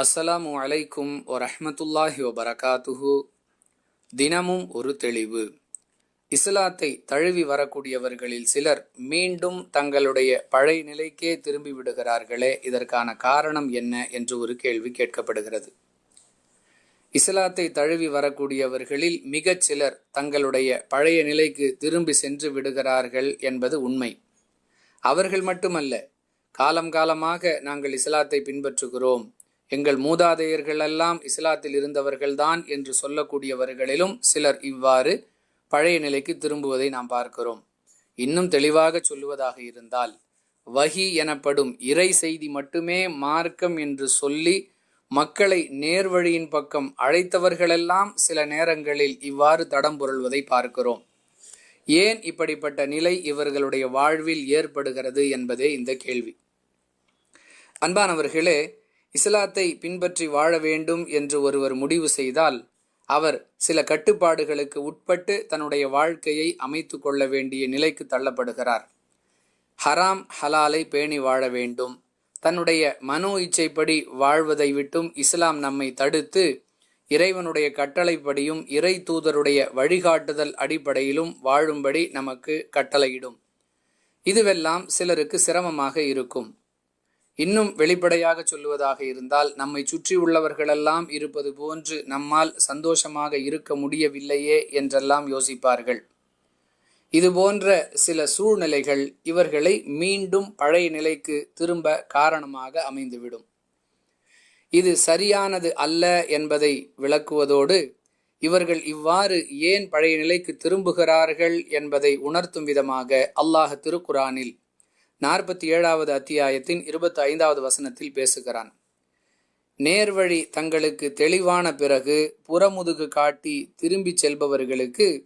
அஸ்ஸலாமு அலைக்கும் வரஹமத்துல்லாஹி வபரகாத்துஹு. தினமும் ஒரு தெளிவு. இஸ்லாத்தை தழுவி வரக்கூடியவர்களில் சிலர் மீண்டும் தங்களுடைய பழைய நிலைக்கே திரும்பி விடுகிறார்களே இதற்கான காரணம் என்ன என்று ஒரு கேள்வி கேட்கப்படுகிறது. இஸ்லாத்தை தழுவி வரக்கூடியவர்களில் மிகச் சிலர் தங்களுடைய பழைய நிலைக்கு திரும்பி சென்று விடுகிறார்கள் என்பது உண்மை. அவர்கள் மட்டுமல்ல காலம் காலமாக நாங்கள் இஸ்லாத்தை பின்பற்றுகிறோம். எங்கள் மூதாதையர்களெல்லாம் இஸ்லாத்தில் இருந்தவர்கள்தான் என்று சொல்லக்கூடியவர்களிலும் சிலர் இவ்வாறு பழைய நிலைக்கு திரும்புவதை நாம் பார்க்கிறோம். இன்னும் தெளிவாக சொல்லுவதாக இருந்தால் வஹி எனப்படும் இறை செய்தி மட்டுமே மார்க்கம் என்று சொல்லி மக்களை நேர்வழியின் பக்கம் அழைத்தவர்களெல்லாம் சில நேரங்களில் இவ்வாறு தடம் புரள்வதை பார்க்கிறோம். ஏன் இப்படிப்பட்ட நிலை இவர்களுடைய வாழ்வில் ஏற்படுகிறது என்பதே இந்த கேள்வி. அன்பானவர்களே இஸ்லாத்தை பின்பற்றி வாழ வேண்டும் என்று ஒருவர் முடிவு செய்தால் அவர் சில கட்டுப்பாடுகளுக்கு உட்பட்டு தன்னுடைய வாழ்க்கையை அமைத்து கொள்ள வேண்டிய நிலைக்கு தள்ளப்படுகிறார். ஹராம் ஹலாலை பேணி வாழ வேண்டும். தன்னுடைய மனோ இச்சைப்படி வாழ்வதை விட்டும் இஸ்லாம் நம்மை தடுத்து இறைவனுடைய கட்டளைப்படியும் இறை தூதருடைய வழிகாட்டுதல் அடிப்படையிலும் வாழும்படி நமக்கு கட்டளையிடும். இதுவெல்லாம் சிலருக்கு சிரமமாக இருக்கும். இன்னும் வெளிப்படையாக சொல்லுவதாக இருந்தால் நம்மை சுற்றி உள்ளவர்களெல்லாம் இருப்பது போன்று நம்மால் சந்தோஷமாக இருக்க முடியவில்லையே என்றெல்லாம் யோசிப்பார்கள். இது போன்ற சில சூழ்நிலைகள் இவர்களை மீண்டும் பழைய நிலைக்கு திரும்ப காரணமாக அமைந்துவிடும். இது சரியானது அல்ல என்பதை விளக்குவதோடு இவர்கள் இவ்வாறு ஏன் பழைய நிலைக்கு திரும்புகிறார்கள் என்பதை உணர்த்தும் விதமாக அல்லாஹ் திருக்குரானில் நாற்பத்தி ஏழாவது அத்தியாயத்தின் இருபத்தி ஐந்தாவது வசனத்தில் பேசுகிறான். நேர்வழி தங்களுக்கு தெளிவான பிறகு புறமுதுகு காட்டி திரும்பிச் செல்பவர்களுக்கு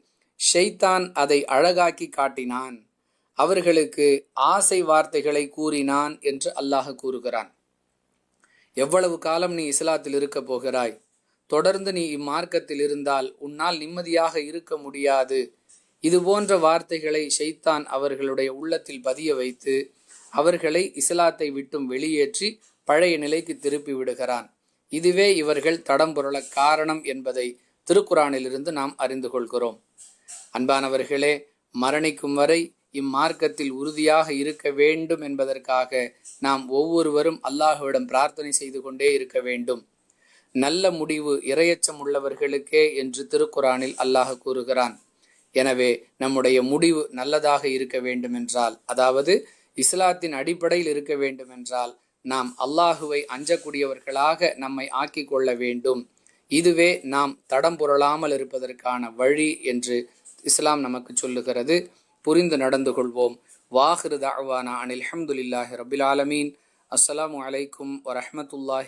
ஷெய்தான் அதை அழகாக்கி காட்டினான். அவர்களுக்கு ஆசை வார்த்தைகளை கூறினான் என்று அல்லாஹ் கூறுகிறான். எவ்வளவு காலம் நீ இஸ்லாத்தில் இருக்க போகிறாய்? தொடர்ந்து நீ இம்மார்க்கத்தில் இருந்தால் உன்னால் நிம்மதியாக இருக்க முடியாது. இது போன்ற வார்த்தைகளை ஷைத்தான் அவர்களுடைய உள்ளத்தில் பதிய வைத்து அவர்களை இஸ்லாத்தை விட்டும் வெளியேற்றி பழைய நிலைக்கு திருப்பி விடுகிறான். இதுவே இவர்கள் தடம் புரள காரணம் என்பதை திருக்குறானிலிருந்து நாம் அறிந்து கொள்கிறோம். அன்பானவர்களே மரணிக்கும் வரை இம்மார்க்கத்தில் உறுதியாக இருக்க வேண்டும் என்பதற்காக நாம் ஒவ்வொருவரும் அல்லாஹுவிடம் பிரார்த்தனை செய்து கொண்டே இருக்க வேண்டும். நல்ல முடிவு இரையச்சம் உள்ளவர்களுக்கே என்று திருக்குறானில் அல்லாஹ் கூறுகிறான். எனவே நம்முடைய முடிவு நல்லதாக இருக்க வேண்டும் என்றால் அதாவது இஸ்லாத்தின் அடிப்படையில் இருக்க வேண்டும் என்றால் நாம் அல்லாஹுவை அஞ்சக்கூடியவர்களாக நம்மை ஆக்கி கொள்ள வேண்டும். இதுவே நாம் தடம் புரளாமல் இருப்பதற்கான வழி என்று இஸ்லாம் நமக்கு சொல்லுகிறது. புரிந்து நடந்து கொள்வோம். வாஹிருதாவானா அனில் அஹமதுல்லாஹி ரபில் ஆலமீன். அஸ்ஸலாமு அலைக்கும் வரமத்துல்லாஹி